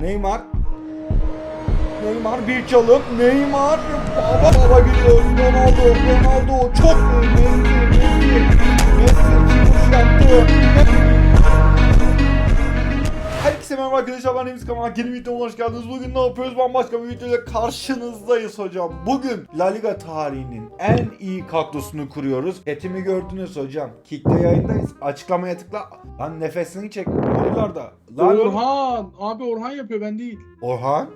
Neymar. Neymar bir çalım. Neymar. Baba baba gidiyor. Ronaldo. Ronaldo. Çok. Messi. Messi. Messi. Vuruş yaptı. Herkese merhaba arkadaşlar ben Deniz Kamal. Yeni videoma hoş geldiniz. Bugün ne yapıyoruz? Bambaşka bir videoyla karşınızdayız hocam. Bugün La Liga tarihinin en iyi kadrosunu kuruyoruz. Etimi gördünüz hocam. Kick'te yayındayız. Açıklamaya tıkla. Lan nefesini çek. Oralarda. Lan Orhan. Abi Orhan yapıyor ben değil. Orhan.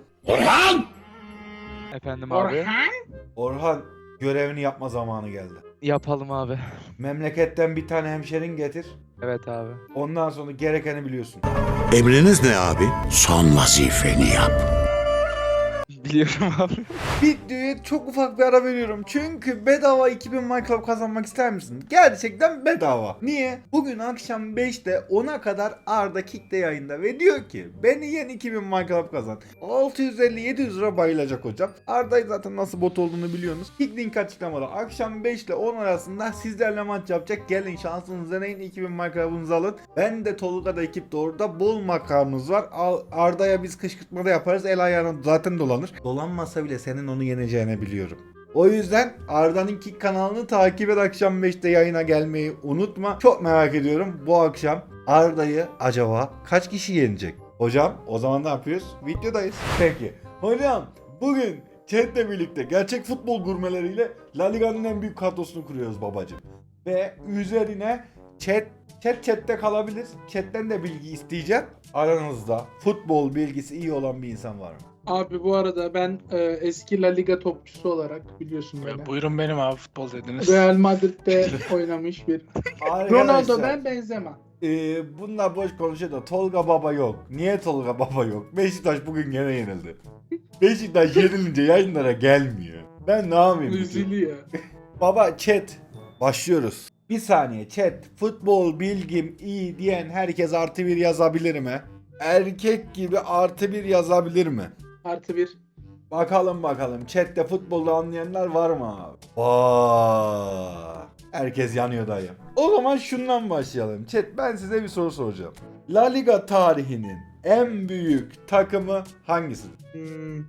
Efendim abi. Orhan. Orhan görevini yapma zamanı geldi. Yapalım abi. Memleketten bir tane hemşerin getir. Evet abi. Ondan sonra gerekeni biliyorsun. Emriniz ne abi? Son vazifeni yap. Biliyorum abi. Videoya çok ufak bir ara veriyorum. Çünkü bedava 2000 Minecraft kazanmak ister misin? Gerçekten bedava. Niye? Bugün akşam 5'te 10'a kadar Arda Kick'te yayında ve diyor ki beni yen 2000 Minecraft kazan. 650-700 lira bayılacak hocam. Arda'yı zaten nasıl bot olduğunu biliyorsunuz. Kick link açıklamada. Akşam 5 ile 10 arasında sizlerle maç yapacak. Gelin şansınızı deneyin 2000 Minecraft'ınızı alın. Ben de Tolga'da ekipte orada bol makamımız var. Arda'ya biz kışkırtmada yaparız. El ayağına zaten dolanır. Dolanmasa bile senin onu yeneceğini biliyorum. O yüzden Arda'nın Kick kanalını takip et akşam 5'te yayına gelmeyi unutma. Çok merak ediyorum bu akşam Arda'yı acaba kaç kişi yenecek? Hocam o zaman ne yapıyoruz? Videodayız. Peki. Hocam bugün chatle birlikte gerçek futbol gurmeleriyle La Liga'nın en büyük kadrosunu kuruyoruz babacım. Ve üzerine chat Chat chatte kalabilir. Chatten de bilgi isteyeceğim. Aranızda futbol bilgisi iyi olan bir insan var mı? Abi bu arada ben e, eski La Liga topçusu olarak biliyorsun beni. Buyurun benim abi futbol dediniz. Real Madrid'de oynamış bir. Ronaldo ben benzemem. Ee, bunlar boş konuşuyor da Tolga Baba yok. Niye Tolga Baba yok? Beşiktaş bugün gene yenildi. Beşiktaş yenilince yayınlara gelmiyor. Ben ne yapayım? Üzülüyor. Baba chat. Başlıyoruz. Bir saniye chat. Futbol bilgim iyi diyen herkes artı bir yazabilir mi? Erkek gibi artı bir yazabilir mi? Artı bir. Bakalım bakalım. Chat'te futbolu anlayanlar var mı abi? Vay. Herkes yanıyor dayı. O zaman şundan başlayalım. Chat ben size bir soru soracağım. La Liga tarihinin en büyük takımı hangisi? Hmm.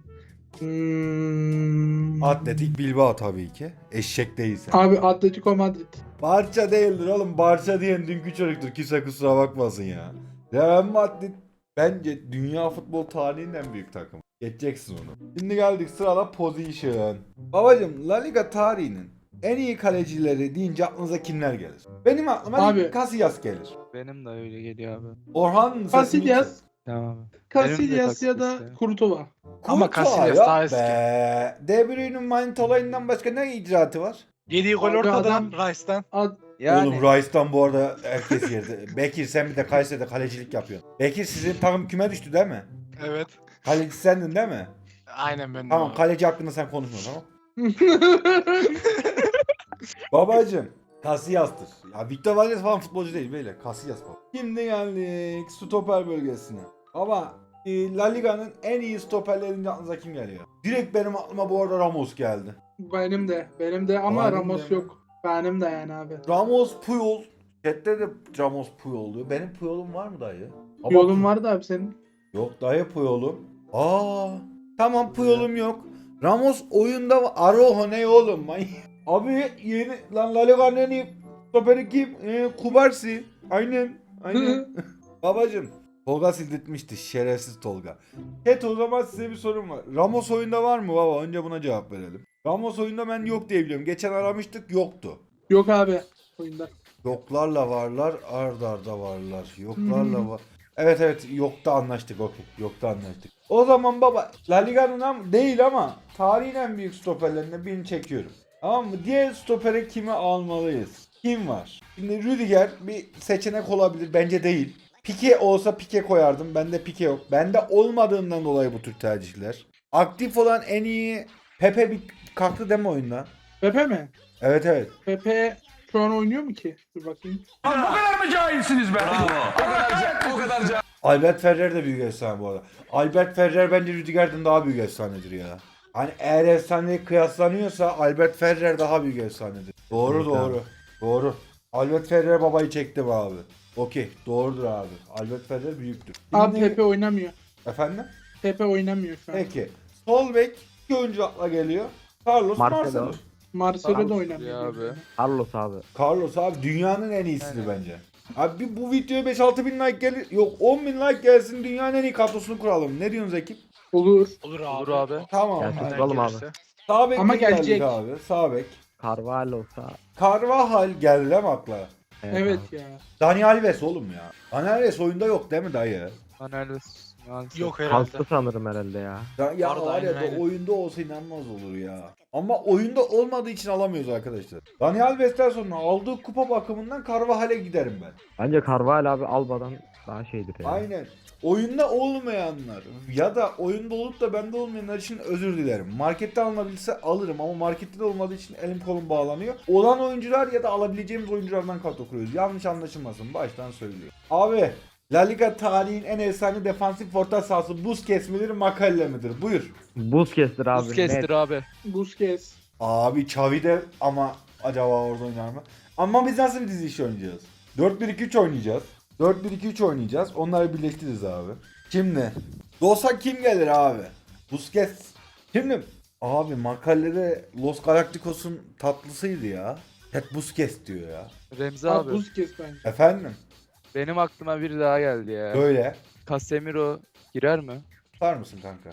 Hmm. Atletik Bilbao tabii ki. Eşek değilse. Abi Atletico Madrid. Barça değildir oğlum. Barça diyen dünkü çocuktur. Kimse kusura bakmasın ya. Real Madrid bence dünya futbol tarihinin en büyük takımı. Geçeceksin onu. Şimdi geldik sırada position. Babacım La Liga tarihinin en iyi kalecileri deyince aklınıza kimler gelir? Benim aklıma Abi. Casillas gelir. Benim de öyle geliyor abi. Orhan sesini Casillas. Tamam. Casillas ya da ya. Courtois. Ama Casillas daha eski. Be. De Bruyne'in Manit olayından başka ne icraatı var? Yediği gol Abi ortadan adam- Rice'dan. Ad Yani Oğlum Rice'dan bu arada herkes yerde. Bekir sen bir de Kayseri'de kalecilik yapıyorsun. Bekir sizin takım küme düştü değil mi? Evet. Kaleci sendin değil mi? Aynen ben de. Tamam abi. kaleci hakkında sen konuşma tamam. Babacım Casillas'tır. Ya Victor Valdes falan futbolcu değil böyle Casillas falan. Şimdi geldik stoper bölgesine. Baba e, La Liga'nın en iyi stoperlerinde aklınıza kim geliyor? Direkt benim aklıma bu arada Ramos geldi. benim de. Benim de ama Benim de Ramos mi? yok. Benim de yani abi. Ramos Puyol. Chat'te de Ramos Puyol diyor. Benim Puyol'um var mı dayı? Ama Yolun vardı abi senin. Yok dayı Puyol'um. Aa tamam Puyol'um yok. Ramos oyunda var. Aroho ne oğlum man? Abi yeni lan La Liga'nın en iyi stoperi kim? Ee, Kubarsi. Aynen. Aynen. Babacım. Tolga sildirtmişti. Şerefsiz Tolga. Evet o zaman size bir sorum var. Ramos oyunda var mı baba? Önce buna cevap verelim. Ramos oyunda ben yok diye biliyorum. Geçen aramıştık yoktu. Yok abi oyunda. Yoklarla varlar, arda arda varlar. Yoklarla var. Evet evet yokta anlaştık okey. Yokta anlaştık. O zaman baba La Liga'nın am- değil ama tarihin en büyük stoperlerinden birini çekiyorum. Tamam mı? Diğer stopere kimi almalıyız? Kim var? Şimdi Rüdiger bir seçenek olabilir. Bence değil. Pike olsa Pike koyardım. Bende Pike yok. Bende olmadığından dolayı bu tür tercihler. Aktif olan en iyi Pepe bir kalktı deme oyunda. Pepe mi? Evet evet. Pepe şu an oynuyor mu ki? Dur bakayım. Albert Ferrer de büyük efsane bu arada. Albert Ferrer bence Rüdiger'den daha büyük efsanedir ya. Hani eğer efsane kıyaslanıyorsa Albert Ferrer daha büyük efsanedir. Doğru Evet doğru. Doğru. Albert Ferrer babayı çekti be abi. Okey doğrudur abi. Albert Ferrer büyüktür. Abi Pepe oynamıyor. Efendim? Pepe oynamıyor şu an. Peki. Sol bek iki oyuncu akla geliyor. Carlos Marcelo. Marcelo. Marcelo da Carlos oynamıyor. ya abi. Carlos abi. Carlos abi dünyanın en iyisidir Aynen. bence. Abi bir bu videoya 5-6 bin like gelir. Yok 10 bin like gelsin dünyanın en iyi kadrosunu kuralım. Ne diyorsunuz ekip? Olur. Olur abi. Olur abi. Tamam. Gelsin. hadi. Kuralım abi. Gelirse. Sağ bek Ama gelecek. abi? Sağ bek. Carvalho olsa. Carvajal geldi değil mi akla? Evet abi. ya. Dani Alves oğlum ya. Dani Alves oyunda yok değil mi dayı? Analiz. Maalesef. Yok herhalde. Kalktı sanırım herhalde ya. Ya, ya Arada var ya aynen, da oyunda olsa inanılmaz olur ya. Ama oyunda olmadığı için alamıyoruz arkadaşlar. Dani Alves'ten sonra aldığı kupa bakımından Carvajal'e giderim ben. Bence Carvalho abi Alba'dan daha şeydir ya. Aynen. Oyunda olmayanlar ya da oyunda olup da bende olmayanlar için özür dilerim. Markette alınabilse alırım ama markette de olmadığı için elim kolum bağlanıyor. Olan oyuncular ya da alabileceğimiz oyunculardan kadro kuruyoruz. Yanlış anlaşılmasın baştan söylüyorum. Abi La Liga tarihin en efsane defansif orta sahası Busquets midir Makalle midir? Buyur. Busquets'tir abi. Busquets'tir net. abi. Busquets. Abi Xavi de ama acaba orada oynar mı? Ama biz nasıl bir dizi işi oynayacağız? 4-1-2-3 oynayacağız. 4-1-2-3 oynayacağız. Onları birleştiririz abi. Şimdi Dosa kim gelir abi? Busquets. Şimdi abi makalede Los Galacticos'un tatlısıydı ya. Hep Busquets diyor ya. Remzi Abi. abi. Busquets bence. Efendim? Benim aklıma biri daha geldi ya. Böyle. Casemiro girer mi? Tutar mısın kanka?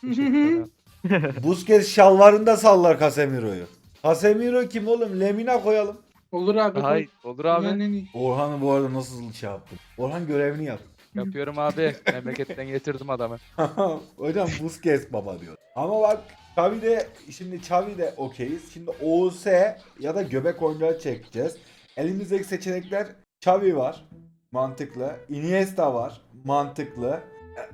Teşekkür ederim. Busquets şalvarında sallar Casemiro'yu. Casemiro kim oğlum? Lemina koyalım. Olur abi. Hayır olur abi. Orhan'ı bu arada nasıl şey yaptın? Orhan görevini yap. Yapıyorum abi. Memleketten getirdim adamı. Hocam Busquets baba diyor. Ama bak Xavi de şimdi Xavi de okeyiz. Şimdi OS ya da göbek oyuncuları çekeceğiz. Elimizdeki seçenekler Xavi var. Mantıklı. Iniesta var. Mantıklı.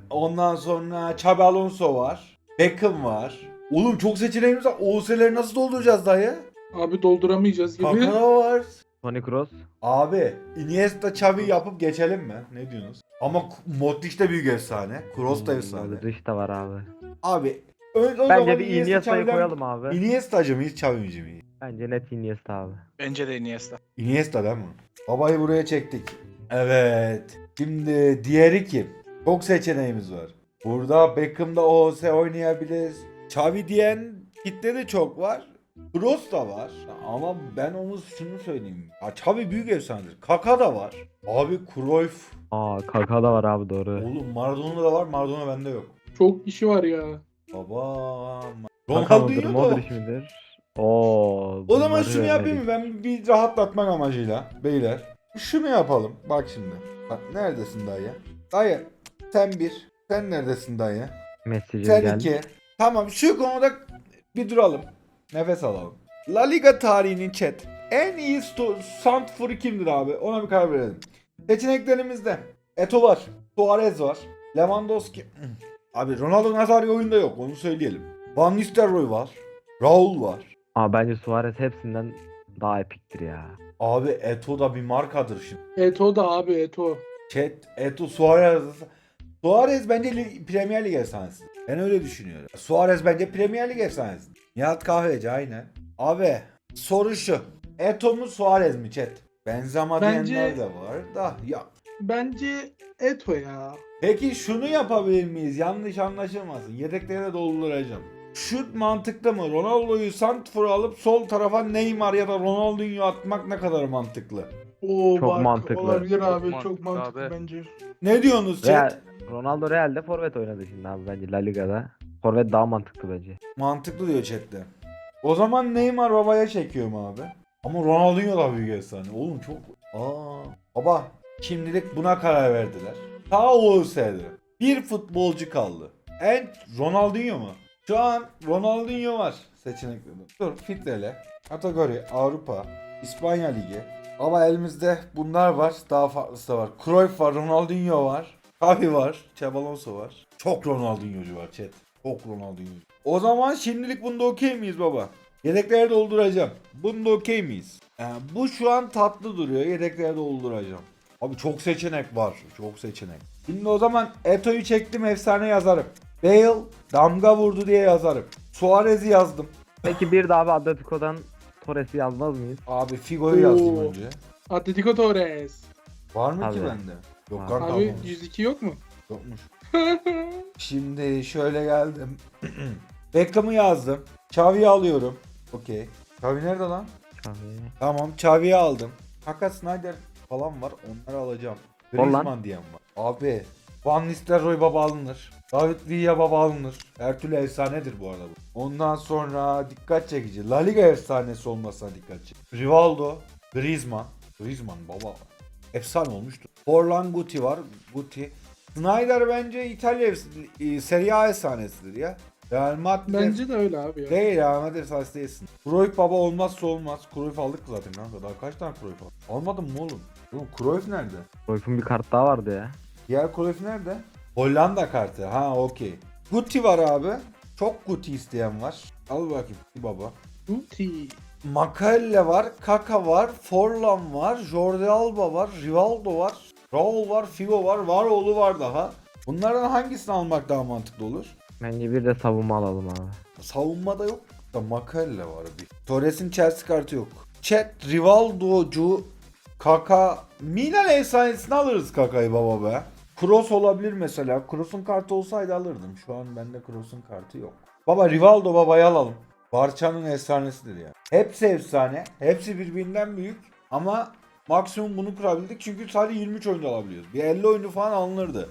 Ondan sonra Xabi Alonso var. Beckham var. Oğlum çok seçeneğimiz var. OS'leri nasıl dolduracağız dayı? Abi dolduramayacağız gibi. Kakao var. Toni Kroos. Abi Iniesta Xavi yapıp geçelim mi? Ne diyorsunuz? Ama Modric de büyük efsane. Kroos da efsane. Modric de var abi. Abi ö- o Bence bir Iniesta Iniesta'yı koyalım abi. Iniesta'cı mıyız Xavi'ci miyiz? Bence net Iniesta abi. Bence de Iniesta. Iniesta değil mi? Babayı buraya çektik. Evet. Şimdi diğeri kim? Çok seçeneğimiz var. Burada Beckham'da OS oynayabiliriz. Xavi diyen kitle de çok var. Kroos da var. Ama ben onu şunu söyleyeyim. Ya Xavi büyük efsanedir. Kaka da var. Abi Cruyff. Aa Kaka da var abi doğru. Oğlum Maradona da var. Maradona bende yok. Çok kişi var ya. Baba. Ronaldinho da Modric midir? Oo. O zaman şunu yapayım mı? Ben bir rahatlatmak amacıyla beyler. Şunu yapalım. Bak şimdi. Bak neredesin dayı? Dayı sen bir. Sen neredesin dayı? Messi'cim Sen gel. iki. Tamam şu konuda bir duralım. Nefes alalım. La Liga tarihinin chat. En iyi Santfor'u kimdir abi? Ona bir karar verelim. Seçeneklerimizde Eto var. Suarez var. Lewandowski. Abi Ronaldo Nazario oyunda yok. Onu söyleyelim. Van Nistelrooy var. Raul var. Aa bence Suarez hepsinden daha epiktir ya. Abi Eto da bir markadır şimdi. Eto da abi Eto. Chat, Eto, Suarez. Suarez bence Premier Lig efsanesi. Ben öyle düşünüyorum. Suarez bence Premier Lig efsanesi. Nihat Kahveci aynen. Abi soru şu. Eto mu Suarez mi chat? Benzema Bence- diyenler de var da ya. Bence Eto ya. Peki şunu yapabilir miyiz? Yanlış anlaşılmasın. Yedekleri de dolduracağım. Şut mantıklı mı? Ronaldo'yu Santfor'a alıp sol tarafa Neymar ya da Ronaldinho atmak ne kadar mantıklı? Oo, Çok bak, mantıklı. Olabilir Çok abi. mantıklı çok mantıklı abi. bence. Ne diyorsunuz Real, chat? Ronaldo Real'de forvet oynadı şimdi abi bence La Liga'da. Forvet daha mantıklı bence. Mantıklı diyor chatte. O zaman Neymar babaya çekiyorum abi. Ama Ronaldinho da büyük efsane. Oğlum çok... Aa. Baba şimdilik buna karar verdiler. Ta OS'de. Bir futbolcu kaldı. En Ronaldinho mu? Şu an Ronaldinho var seçeneklerde. Dur filtrele. Kategori Avrupa, İspanya Ligi. Ama elimizde bunlar var. Daha farklısı da var. Cruyff var, Ronaldinho var. Xavi var, Xabi var. Çok Ronaldinho'cu var chat. Çok Ronaldinho. O zaman şimdilik bunda okey miyiz baba? Yedekleri dolduracağım. Bunda okey miyiz? Yani bu şu an tatlı duruyor. Yedekleri dolduracağım. Abi çok seçenek var. Çok seçenek. Şimdi o zaman Eto'yu çektim efsane yazarım. Bale damga vurdu diye yazarım. Suarez'i yazdım. Peki bir de abi Atletico'dan Torres'i yazmaz mıyız? Abi Figo'yu yazdım Oo. önce. Atletico Torres. Var mı ki Abi. bende? Yok Abi. kanka Abi almamış. 102 yok mu? Yokmuş. Şimdi şöyle geldim. Reklamı yazdım. Xavi'yi alıyorum. Okey. Xavi nerede lan? Abi. Tamam Xavi'yi aldım. Hakan Snyder falan var. Onları alacağım. Griezmann diyen var. Abi. Van Nistelrooy baba alınır. David Villa baba alınır. Her türlü efsanedir bu arada bu. Ondan sonra dikkat çekici. La Liga efsanesi olmasına dikkat çekici. Rivaldo. Griezmann. Griezmann baba. Efsane olmuştu. Forlan Guti var. Guti. Snyder bence İtalya e, Serie A efsanesidir ya. Real Madrid Bence de öyle abi ya. Değil ya Ahmet efsanesi değilsin. Cruyff baba olmazsa olmaz. Cruyff aldık zaten kanka. Daha kaç tane Cruyff aldık? Almadın mı oğlum? Oğlum Cruyff nerede? Cruyff'un bir kart daha vardı ya. Diğer Cruyff nerede? Hollanda kartı. Ha okey. Guti var abi. Çok Guti isteyen var. Al bakayım baba. Guti. Makelle var, Kaka var, Forlan var, Jordi Alba var, Rivaldo var, Raul var, Figo var, Varoğlu var daha. Bunlardan hangisini almak daha mantıklı olur? Bence bir de savunma alalım abi. Savunmada yok da Makelle var bir. Torres'in Chelsea kartı yok. Chat, Rivaldo'cu, Kaka, Milan efsanesini alırız Kaka'yı baba be. Kroos olabilir mesela. Kroos'un kartı olsaydı alırdım. Şu an bende Kroos'un kartı yok. Baba Rivaldo babayı alalım. Barça'nın efsanesidir ya. Hepsi efsane. Hepsi birbirinden büyük. Ama maksimum bunu kurabildik. Çünkü sadece 23 oyuncu alabiliyoruz. Bir 50 oyuncu falan alınırdı.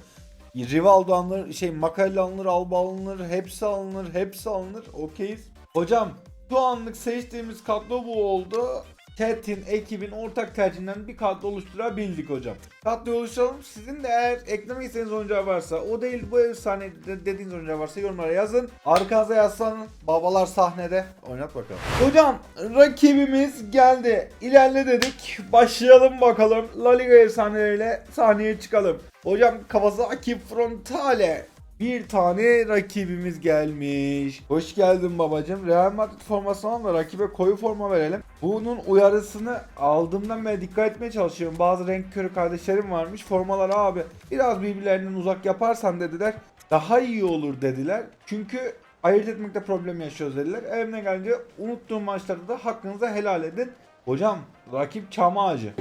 Rivaldo alınır, şey Makale alınır, Alba alınır, hepsi alınır, hepsi alınır. Okeyiz. Hocam şu anlık seçtiğimiz kadro bu oldu. Chat'in, ekibin ortak tercihinden bir kadro oluşturabildik hocam. Kadroyu oluşturalım. Sizin de eğer eklemek istediğiniz oyuncular varsa, o değil bu efsane de- dediğiniz oyuncular varsa yorumlara yazın. Arkanıza yaslanın. Babalar sahnede. Oynat bakalım. Hocam rakibimiz geldi. İlerle dedik. Başlayalım bakalım. La Liga efsaneleriyle sahneye çıkalım. Hocam Kawasaki Frontale. Bir tane rakibimiz gelmiş. Hoş geldin babacım. Real Madrid forması da rakibe koyu forma verelim. Bunun uyarısını aldığımdan beri dikkat etmeye çalışıyorum. Bazı renk körü kardeşlerim varmış. Formaları abi biraz birbirlerinden uzak yaparsan dediler. Daha iyi olur dediler. Çünkü ayırt etmekte problem yaşıyoruz dediler. Elimine gelince unuttuğum maçlarda da hakkınızı helal edin. Hocam rakip çam ağacı.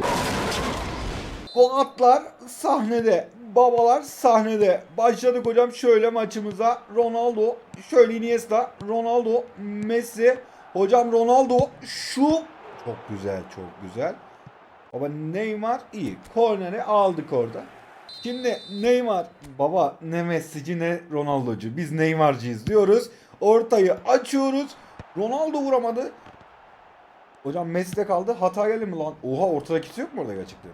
Bu atlar sahnede. Babalar sahnede. Başladık hocam şöyle maçımıza. Ronaldo, şöyle Iniesta, Ronaldo, Messi. Hocam Ronaldo şu çok güzel, çok güzel. Baba Neymar iyi. Korneri aldık orada. Şimdi Neymar baba ne Messi'ci ne Ronaldo'cu. Biz Neymar'cıyız diyoruz. Ortayı açıyoruz. Ronaldo vuramadı. Hocam Messi'de kaldı. Hata geldi mi lan? Oha ortada kimse yok mu orada gerçekten?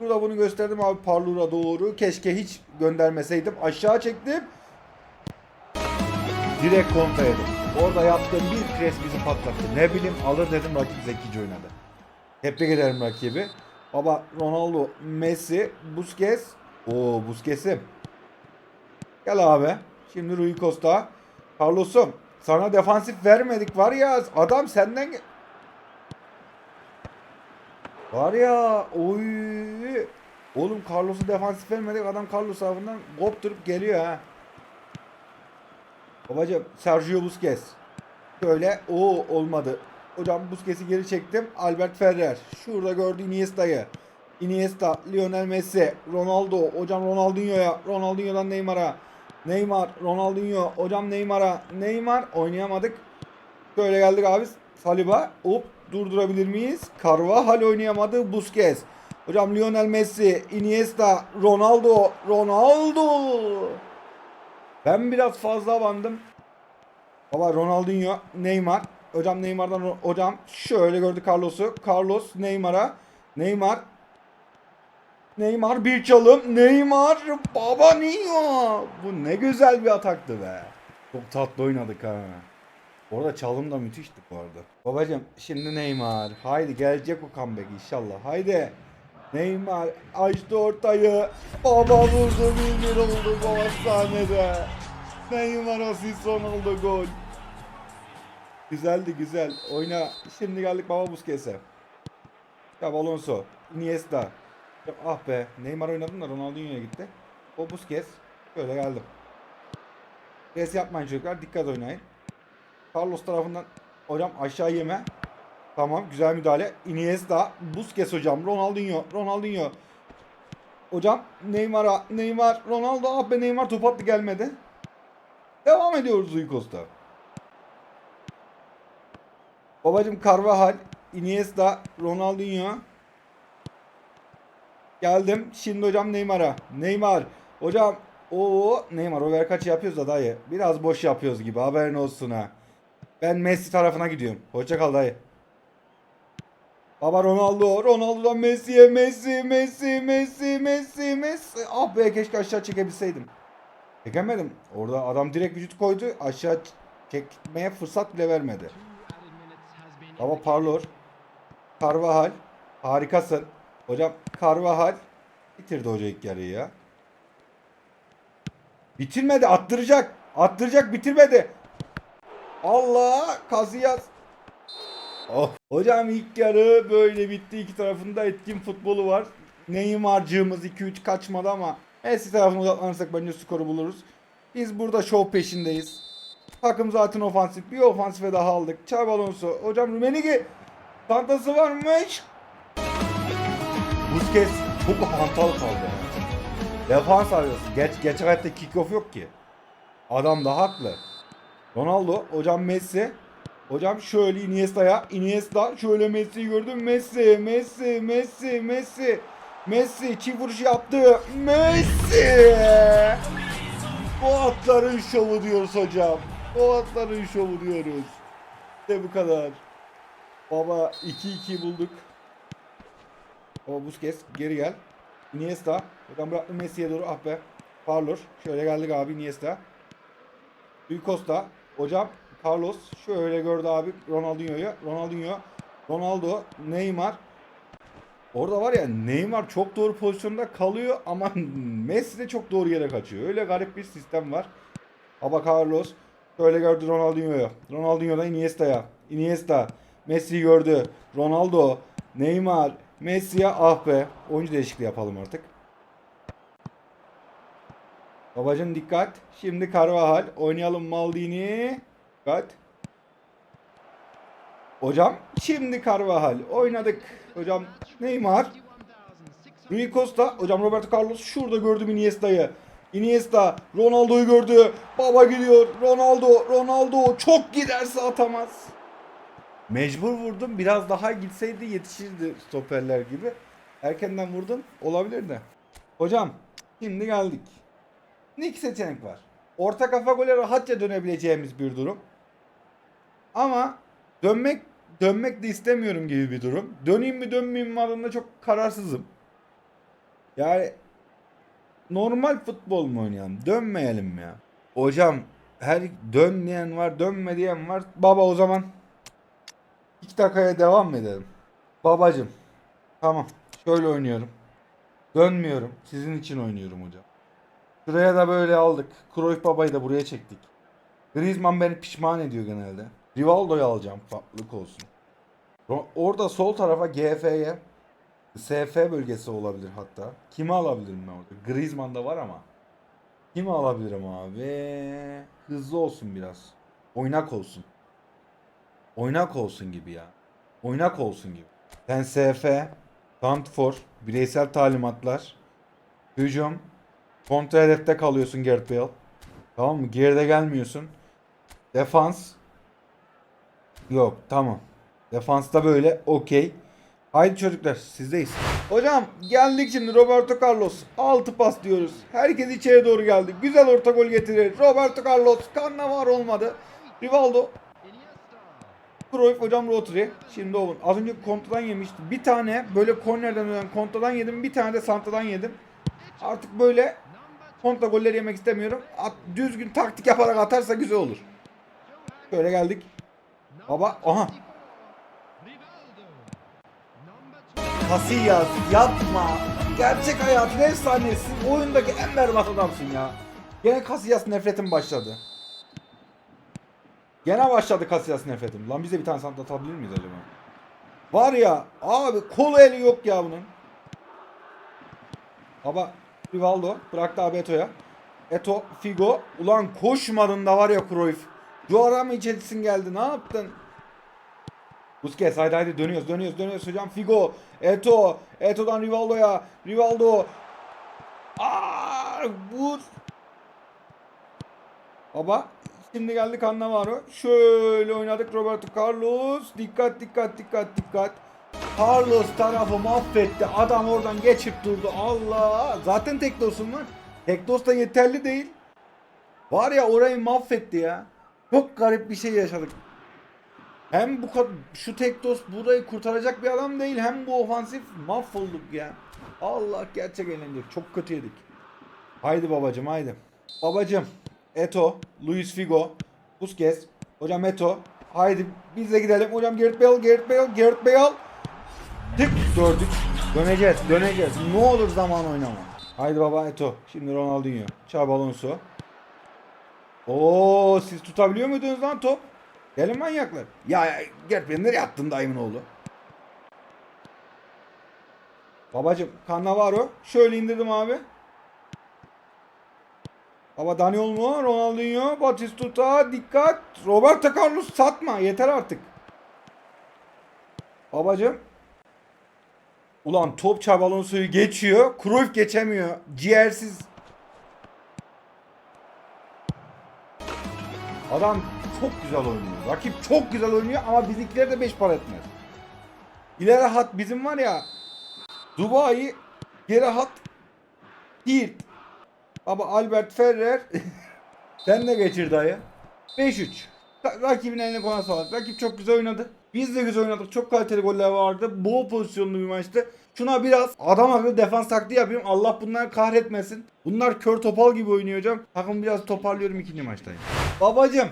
Burada bunu gösterdim abi Parlur'a doğru. Keşke hiç göndermeseydim. Aşağı çektim. Direkt kontra yedim. Orada yaptığım bir pres bizi patlattı. Ne bileyim alır dedim rakip zekice oynadı. Tebrik ederim rakibi. Baba Ronaldo, Messi, Busquets. Oo Busquets'im. Gel abi. Şimdi Rui Costa. Carlos'um. Sana defansif vermedik var ya. Adam senden... Var ya. Oy. Oğlum Carlos'u defansif vermedik. Adam Carlos tarafından kopturup geliyor ha. Babacım Sergio Busquets. Şöyle o olmadı. Hocam Busquets'i geri çektim. Albert Ferrer. Şurada gördü Iniesta'yı. Iniesta, Lionel Messi, Ronaldo. Hocam Ronaldinho'ya. Ronaldinho'dan Neymar'a. Neymar, Ronaldinho. Hocam Neymar'a. Neymar oynayamadık. Şöyle geldik abi. Saliba. Hop durdurabilir miyiz? Carvajal oynayamadı. Busquets. Hocam Lionel Messi, Iniesta, Ronaldo, Ronaldo. Ben biraz fazla abandım. Baba Ronaldinho, Neymar. Hocam Neymar'dan hocam şöyle gördü Carlos'u. Carlos Neymar'a. Neymar. Neymar bir çalım. Neymar baba Neo. Bu ne güzel bir ataktı be. Çok tatlı oynadık ha. Orada çalım da müthişti bu arada. Babacım şimdi Neymar. Haydi gelecek o comeback inşallah. Haydi. Neymar açtı ortayı. Baba vurdu 1-1 oldu bu sahnede. Neymar asist Ronaldo gol. Güzeldi güzel. Oyna. Şimdi geldik baba Busquets'e. Ya Alonso. Iniesta. Ah be. Neymar oynadım da Ronaldinho'ya gitti. O Busquets. Böyle geldim. Pres yapmayın çocuklar. Dikkat oynayın. Carlos tarafından hocam aşağı yeme. Tamam güzel müdahale. Iniesta, Busquets hocam, Ronaldinho, Ronaldinho. Hocam Neymar'a Neymar Ronaldo ah be Neymar top attı gelmedi. Devam ediyoruz Rui Costa. Babacım Carvajal, Iniesta, Ronaldinho. Geldim. Şimdi hocam Neymar'a. Neymar. Hocam o Neymar o ver kaç yapıyoruz da dayı. Biraz boş yapıyoruz gibi haberin olsun ha. Ben Messi tarafına gidiyorum. Hoşça kal dayı. Baba Ronaldo, Ronaldo'dan Messi'ye, Messi, Messi, Messi, Messi, Messi. Ah be keşke aşağı çekebilseydim. Çekemedim. Orada adam direkt vücut koydu. Aşağı çekmeye fırsat bile vermedi. Baba Parlor. Carvajal. Harikasın. Hocam Carvajal. Bitirdi hoca ilk yarıyı ya. Bitirmedi. Attıracak. Attıracak bitirmedi. Allah. Casillas. Oh. Hocam ilk yarı böyle bitti. İki tarafında etkin futbolu var. Neymar'cığımız 2-3 kaçmadı ama Messi tarafına odaklanırsak bence skoru buluruz. Biz burada şov peşindeyiz. Takım zaten ofansif. Bir ofansife daha aldık. Xabi Alonso. Hocam Rumenigi. Tantası varmış. Busquets çok hantal kaldı. Defans arıyorsun. Geç, geç hayatta kick-off yok ki. Adam da haklı. Ronaldo. Hocam Messi. Hocam şöyle Iniesta'ya. Iniesta. Şöyle Messi'yi gördüm. Messi. Messi. Messi. Messi. Messi. Çift vuruş yaptı. Messi. Bu atların şovu diyoruz hocam. Bu atların şovu diyoruz. İşte bu kadar. Baba 2-2 bulduk. Baba Busquets geri gel. Iniesta. Buradan bıraktım Messi'ye doğru. Ah be. Parlor. Şöyle geldik abi Iniesta. Rui Costa. Hocam Carlos. Şöyle gördü abi Ronaldinho'yu. Ronaldinho. Ronaldo. Neymar. Orada var ya Neymar çok doğru pozisyonda kalıyor ama Messi de çok doğru yere kaçıyor. Öyle garip bir sistem var. Baba Carlos şöyle gördü Ronaldinho'yu. Ronaldinho'dan Iniesta'ya. Iniesta. Messi gördü. Ronaldo. Neymar. Messi'ye ah be. Oyuncu değişikliği yapalım artık. Babacım dikkat. Şimdi Carvajal. Oynayalım Maldini. Dikkat. Hocam şimdi Carvajal. Oynadık. Hocam Neymar. Rui Costa. Hocam Roberto Carlos. Şurada gördüm Iniesta'yı. Iniesta. Ronaldo'yu gördü. Baba gidiyor. Ronaldo. Ronaldo. Çok giderse atamaz. Mecbur vurdum. Biraz daha gitseydi yetişirdi stoperler gibi. Erkenden vurdum. Olabilirdi. Hocam şimdi geldik. İki seçenek var. Orta kafa gole rahatça dönebileceğimiz bir durum. Ama dönmek dönmek de istemiyorum gibi bir durum. Döneyim mi dönmeyeyim mi adında çok kararsızım. Yani normal futbol mu oynayalım? Dönmeyelim ya. Hocam her dön diyen var, dönme diyen var. Baba o zaman iki dakikaya devam mı edelim? Babacım. Tamam. Şöyle oynuyorum. Dönmüyorum. Sizin için oynuyorum hocam. Şuraya da böyle aldık. Cruyff Baba'yı da buraya çektik. Griezmann beni pişman ediyor genelde. Rivaldo'yu alacağım farklılık olsun. Orada sol tarafa GF'ye SF bölgesi olabilir hatta. Kimi alabilirim ben orada? Griezmann da var ama. Kimi alabilirim abi? Hızlı olsun biraz. Oynak olsun. Oynak olsun gibi ya. Oynak olsun gibi. Sen SF, Santfor, bireysel talimatlar, hücum, kontra hedefte kalıyorsun Gareth Bale. Tamam mı? Geride gelmiyorsun. Defans. Yok tamam. Defansta böyle okey. Haydi çocuklar sizdeyiz. Hocam geldik şimdi Roberto Carlos. 6 pas diyoruz. Herkes içeri doğru geldi. Güzel orta gol getirir. Roberto Carlos. Cannavaro olmadı. Rivaldo. Cruyff hocam Rotary. Şimdi Owen. Az önce kontradan yemişti. Bir tane böyle kornerden dönen kontradan yedim. Bir tane de santradan yedim. Artık böyle kontra golleri yemek istemiyorum. At, düzgün taktik yaparak atarsa güzel olur. Şöyle geldik. Baba aha. Casillas yapma. Gerçek hayatın efsanesi. Oyundaki en berbat adamsın ya. Gene Casillas nefretim başladı. Gene başladı Casillas nefretim. Lan biz de bir tane sanat atabilir miyiz acaba? Var ya abi kolu eli yok ya bunun. Baba Rivaldo bıraktı abi Eto'ya. Eto, Figo. Ulan koşmadın da var ya Cruyff. Duvara mı içerisin geldi ne yaptın? Busquets haydi haydi dönüyoruz dönüyoruz dönüyoruz hocam Figo Eto Eto'dan Rivaldo'ya Rivaldo Aa, vur. Baba şimdi geldik Cannavaro. Şöyle oynadık Roberto Carlos. Dikkat dikkat dikkat dikkat. Carlos tarafı mahvetti. Adam oradan geçip durdu. Allah. Zaten tek dostum var. Tek dost da yeterli değil. Var ya orayı mahvetti ya. Çok garip bir şey yaşadık. Hem bu şu tek dost burayı kurtaracak bir adam değil hem bu ofansif mahvolduk ya. Allah gerçek eğlenecek. Çok kötü yedik. Haydi babacım haydi. Babacım. Eto, Luis Figo, Busquets, hocam Eto. Haydi biz de gidelim. Hocam Gareth Bale, Gareth Bale, Gareth Bale. Tık gördük. Döneceğiz, döneceğiz. Ne olur zaman oynama. Haydi baba Eto. Şimdi Ronaldinho. Xabi Alonso. Oo siz tutabiliyor muydunuz lan top? Gelin manyaklar. Ya, ya Bale nereye attın dayımın oğlu? Babacım Cannavaro. Şöyle indirdim abi. Baba Daniel mu? Ronaldinho, Batistuta, dikkat. Roberto Carlos satma. Yeter artık. Babacım. Ulan top Xabi Alonso'yu geçiyor. Cruyff geçemiyor. Ciğersiz. Adam çok güzel oynuyor. Rakip çok güzel oynuyor ama bizimkiler de 5 para etmez. İleri hat bizim var ya. Dubai, geri hat, Hirt. Baba Albert Ferrer. Sen de geçir dayı. 5-3. Ra- Rakibin eline koyan sağlık. Rakip çok güzel oynadı. Biz de güzel oynadık. Çok kaliteli goller vardı. Bol pozisyonlu bir maçtı. Şuna biraz adam akıllı defans taktiği yapıyorum. Allah bunları kahretmesin. Bunlar kör topal gibi oynuyor hocam. Takım biraz toparlıyorum ikinci maçtayım. Babacım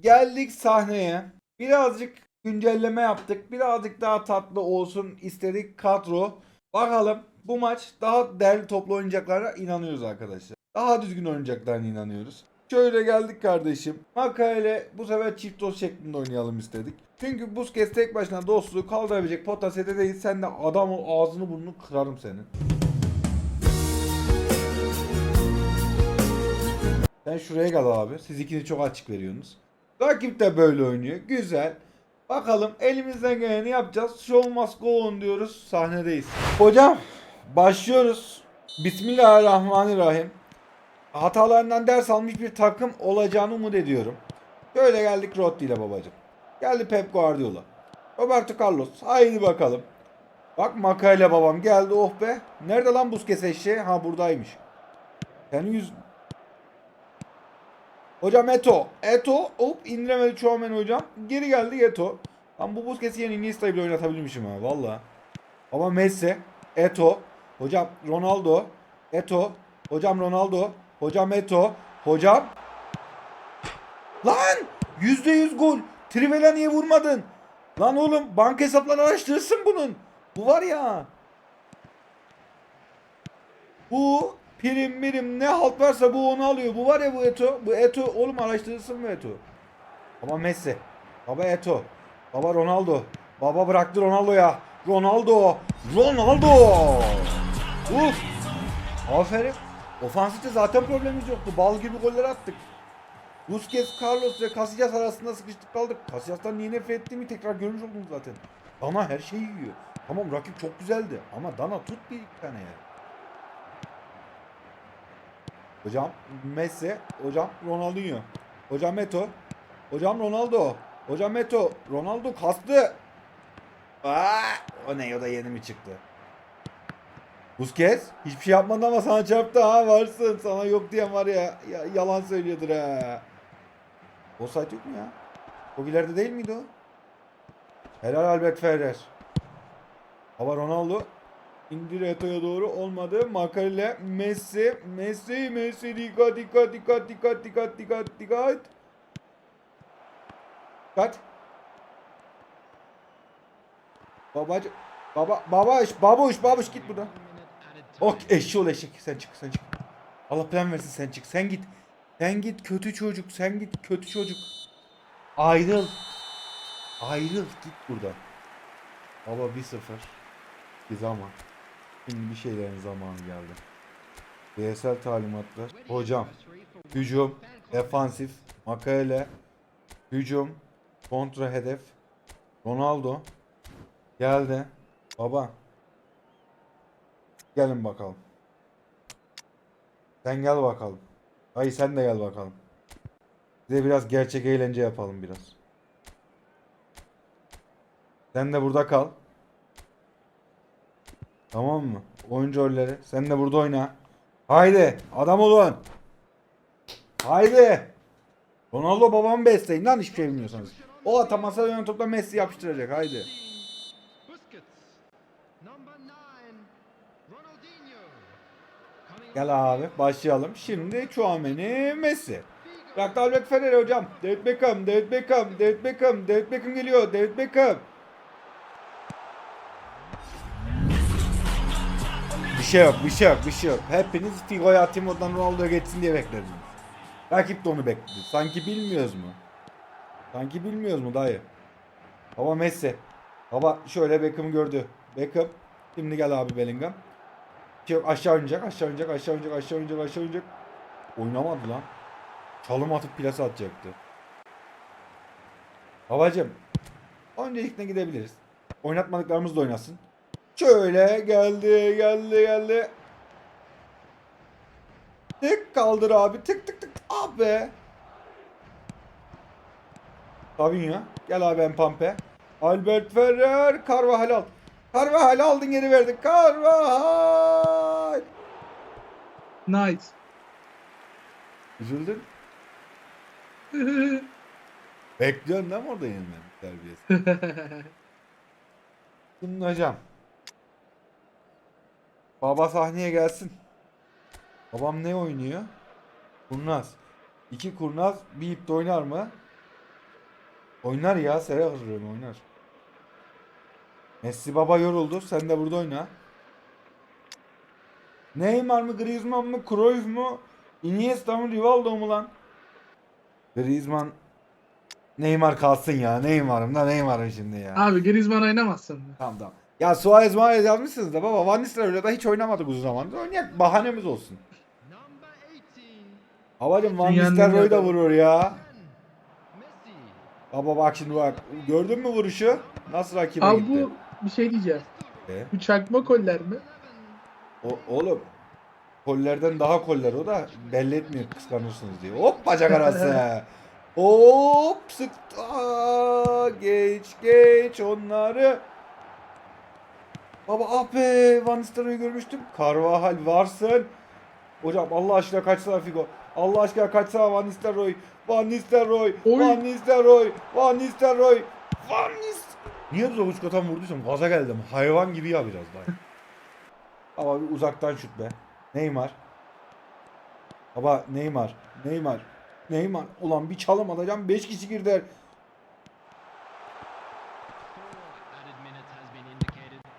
geldik sahneye. Birazcık güncelleme yaptık. Birazcık daha tatlı olsun istedik kadro. Bakalım bu maç daha değerli toplu oynayacaklara inanıyoruz arkadaşlar. Daha düzgün oynayacaklarına inanıyoruz. Şöyle geldik kardeşim. Maka ile bu sefer çift dost şeklinde oynayalım istedik. Çünkü Busquets tek başına dostluğu kaldırabilecek potansiyelde değil. Sen de adamın ağzını burnunu kırarım senin. Sen şuraya gel abi. Siz ikini çok açık veriyorsunuz. Rakip de böyle oynuyor. Güzel. Bakalım elimizden geleni yapacağız. Show must go on diyoruz. Sahnedeyiz. Hocam başlıyoruz. Bismillahirrahmanirrahim. Hatalarından ders almış bir takım olacağını umut ediyorum. Böyle geldik Rotti ile babacım. Geldi Pep Guardiola. Roberto Carlos. Haydi bakalım. Bak Maka ile babam geldi oh be. Nerede lan Busquets eşeği? Ha buradaymış. Senin yüz... Hocam Eto. Eto. Hop indiremedi Chouameni hocam. Geri geldi Eto. Lan bu Busquets'i yeni Iniesta'yı bile oynatabilmişim ha valla. Ama Messi. Eto. Hocam Ronaldo. Eto. Hocam Ronaldo. Hocam Eto. Hocam. Lan! %100 gol. Trivela niye vurmadın? Lan oğlum banka hesaplarını araştırırsın bunun. Bu var ya. Bu prim mirim ne halt varsa bu onu alıyor. Bu var ya bu Eto. Bu Eto oğlum araştırırsın mı Eto? Baba Messi. Baba Eto. Baba Ronaldo. Baba bıraktı Ronaldo'ya. Ronaldo. Ronaldo. Uf. Aferin. Ofansifte zaten problemimiz yoktu. Bal gibi goller attık. Busquets, Carlos ve Casillas arasında sıkıştık kaldık. Casillas'tan niye nefret ettiğimi tekrar görmüş oldum zaten. Dana her şeyi yiyor. Tamam rakip çok güzeldi ama Dana tut bir tane ya. Hocam Messi, hocam Ronaldinho, hocam Eto, hocam Ronaldo, hocam Eto, Ronaldo kastı. Aa, o ne o da yeni mi çıktı? Busquets hiçbir şey yapmadı ama sana çarptı ha varsın. Sana yok diyen var ya, ya yalan söylüyordur ha. Offside yok mu ya? Çok ileride değil miydi o? Helal Albert Ferrer. Hava Ronaldo. İndir Eto'ya doğru olmadı. Makarele Messi. Messi. Messi. Dikkat dikkat dikkat dikkat dikkat dikkat dikkat. Dikkat. Babacı. Baba. Babaş. Babuş. Babuş git buradan. Ok eşşi ol eşek. Sen çık sen çık. Allah plan versin sen çık. Sen git. Sen git kötü çocuk. Sen git kötü çocuk. Ayrıl. Ayrıl git buradan. Baba 1-0. Bir zaman. Şimdi bir şeylerin zamanı geldi. BSL talimatlar. Hocam. Hücum. Defansif. Makaele. Hücum. Kontra hedef. Ronaldo. Geldi. Baba. Gelin bakalım. Sen gel bakalım. Ay sen de gel bakalım. Bize biraz gerçek eğlence yapalım biraz. Sen de burada kal. Tamam mı? Oyuncu rolleri. Sen de burada oyna. Haydi adam olun. Haydi. Ronaldo babamı besleyin lan hiçbir şey bilmiyorsanız. O atamasa dönen topla Messi yapıştıracak haydi. Gel abi başlayalım. Şimdi Chouameni Messi. Bıraktı Albert Ferrer hocam. David Beckham, David Beckham, David Beckham, David Beckham geliyor. David Beckham. Bir şey yok, bir şey yok, bir şey yok. Hepiniz Figo'ya atayım oradan Ronaldo'ya geçsin diye beklediniz. Rakip de onu bekledi. Sanki bilmiyoruz mu? Sanki bilmiyoruz mu dayı? Baba Messi. Baba şöyle Beckham'ı gördü. Beckham. Şimdi gel abi Bellingham. Yok, aşağı oynayacak, aşağı oynayacak, aşağı oynayacak, aşağı oynayacak, aşağı oynayacak. Oynamadı lan. Çalım atıp plase atacaktı. Babacım. Öncelikle gidebiliriz. Oynatmadıklarımız da oynasın. Şöyle geldi, geldi, geldi. Tık kaldır abi. Tık tık tık. Abi. Fabinho. Gel abi Empampe. Albert Ferrer. Carvajal al. Carvajal aldın geri verdik. Carvajal. Nice. Üzüldün. Bekliyorsun değil mi orada yenilmeni terbiyesi? Şimdi hocam. Baba sahneye gelsin. Babam ne oynuyor? Kurnaz. İki kurnaz bir ipte oynar mı? Oynar ya Sera hırrım oynar. Messi baba yoruldu. Sen de burada oyna. Neymar mı Griezmann mı Cruyff mu Iniesta mı Rivaldo mu lan? Griezmann Neymar kalsın ya. Neymar'ım da Neymar'ım şimdi ya. Abi Griezmann oynamazsın. Tamam tamam. Ya Suarez Muarez yazmışsınız da baba Van Nistelrooy'la da hiç oynamadık uzun zamandır. Oynayak bahanemiz olsun. Babacım Van Nistelrooy da vurur ya. Baba bak şimdi bak. Gördün mü vuruşu? Nasıl rakibe Abi gitti? bu bir şey diyeceğim. E? Bu çakma koller mi? O, oğlum kollerden daha koller o da belli etmiyor kıskanırsınız diye. Hop bacak arası. Hop sık. Aa, geç geç onları. Baba ah be Van Nistelrooy'u görmüştüm. Carvajal varsın. Hocam Allah aşkına kaçsana Figo. Allah aşkına kaçsana Van Nistelrooy. Van Nistelrooy. Oy. Van Nistelrooy. Van Nistelrooy. Van Nistelrooy. Niye Zovuçko'tan vurduysam gaza geldim. Hayvan gibi ya biraz daha. Ama bir uzaktan şut be. Neymar. Baba Neymar. Neymar. Neymar. Ulan bir çalım atacağım. 5 kişi girdiler.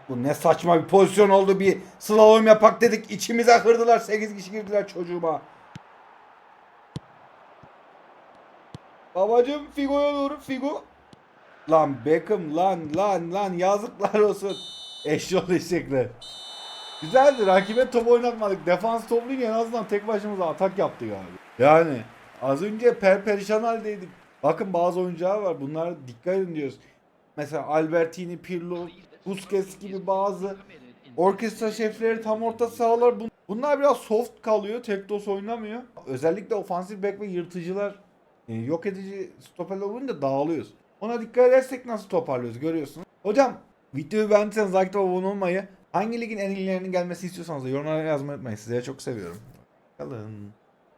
Bu ne saçma bir pozisyon oldu. Bir slalom yapak dedik. İçimize kırdılar. 8 kişi girdiler çocuğuma. Babacım Figo'ya doğru. Figo. Lan Beckham lan lan lan yazıklar olsun. Eşyol eşekler. Güzeldi. Rakibe top oynatmadık. Defans toplayınca en azından tek başımıza atak yaptık abi. Yani az önce per perişan haldeydik. Bakın bazı oyuncular var. Bunlara dikkat edin diyoruz. Mesela Albertini, Pirlo, Busquets gibi bazı orkestra şefleri tam orta sahalar. bun- Bunlar biraz soft kalıyor. Tekdos oynamıyor. Özellikle ofansif back ve yırtıcılar e, yok edici stoperler olunca dağılıyoruz. Ona dikkat edersek nasıl toparlıyoruz görüyorsunuz. Hocam videoyu beğendiyseniz like ve abone olmayı, hangi ligin en iyilerinin gelmesi istiyorsanız da yorumlara yazmayı unutmayın. Sizleri çok seviyorum. Kalın.